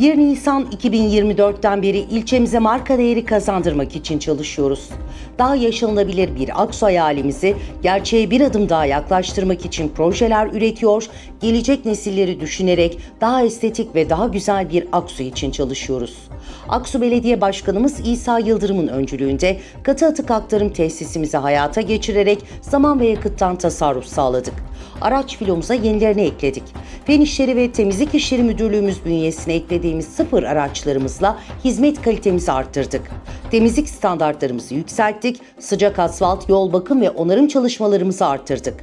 1 Nisan 2024'ten beri ilçemize marka değeri kazandırmak için çalışıyoruz. Daha yaşanılabilir bir Aksu hayalimizi gerçeğe bir adım daha yaklaştırmak için projeler üretiyor, gelecek nesilleri düşünerek daha estetik ve daha güzel bir Aksu için çalışıyoruz. Aksu Belediye Başkanımız İsa Yıldırım'ın öncülüğünde katı atık aktarım tesisimizi hayata geçirerek zaman ve yakıttan tasarruf sağladık. Araç filomuza yenilerini ekledik. Fen İşleri ve Temizlik İşleri Müdürlüğümüz bünyesine eklediğimiz sıfır araçlarımızla hizmet kalitemizi arttırdık. Temizlik standartlarımızı yükselttik, sıcak asfalt, yol bakım ve onarım çalışmalarımızı arttırdık.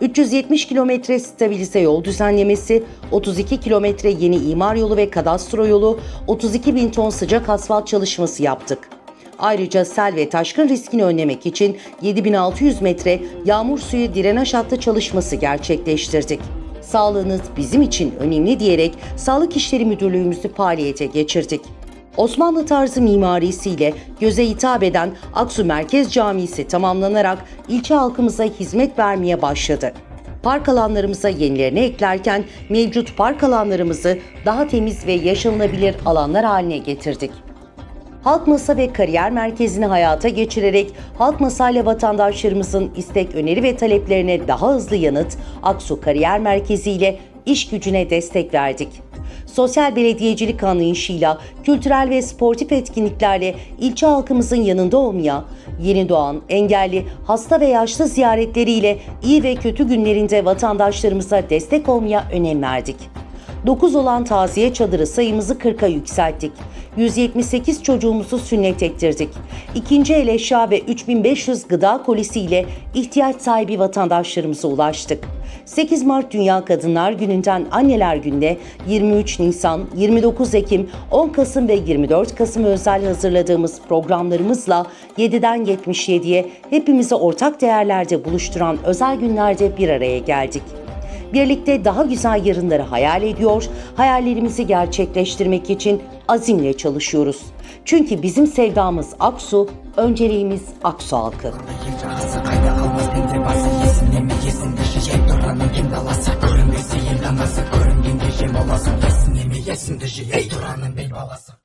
370 kilometre stabilize yol düzenlemesi, 32 kilometre yeni imar yolu ve kadastro yolu, 32 bin ton sıcak asfalt çalışması yaptık. Ayrıca sel ve taşkın riskini önlemek için 7600 metre yağmur suyu direnaj hattı çalışması gerçekleştirdik. Sağlığınız bizim için önemli diyerek Sağlık İşleri Müdürlüğümüzü faaliyete geçirdik. Osmanlı tarzı mimarisiyle göze hitap eden Aksu Merkez Camisi tamamlanarak ilçe halkımıza hizmet vermeye başladı. Park alanlarımıza yenilerini eklerken mevcut park alanlarımızı daha temiz ve yaşanılabilir alanlar haline getirdik. Halk Masa ve Kariyer Merkezi'ni hayata geçirerek Halk Masa ile vatandaşlarımızın istek, öneri ve taleplerine daha hızlı yanıt Aksu Kariyer Merkezi ile iş gücüne destek verdik. Sosyal belediyecilik anlayışıyla, kültürel ve sportif etkinliklerle ilçe halkımızın yanında olmaya, yeni doğan, engelli, hasta ve yaşlı ziyaretleriyle iyi ve kötü günlerinde vatandaşlarımıza destek olmaya önem verdik. 9 olan taziye çadırı sayımızı 40'a yükselttik. 178 çocuğumuzu sünnet ettirdik. İkinci el eşya ve 3500 gıda kolisi ile ihtiyaç sahibi vatandaşlarımıza ulaştık. 8 Mart Dünya Kadınlar Günü'nden Anneler Günü'ne 23 Nisan, 29 Ekim, 10 Kasım ve 24 Kasım özel hazırladığımız programlarımızla 7'den 77'ye hepimizi ortak değerlerde buluşturan özel günlerde bir araya geldik. Birlikte daha güzel yarınları hayal ediyor, hayallerimizi gerçekleştirmek için azimle çalışıyoruz. Çünkü bizim sevdamız Aksu, önceliğimiz Aksu halkı. Yesin yesin dışı ye duranın kim dalasa Görün bizi yılanası görün bin gece molası Yesin emi yesin dışı ye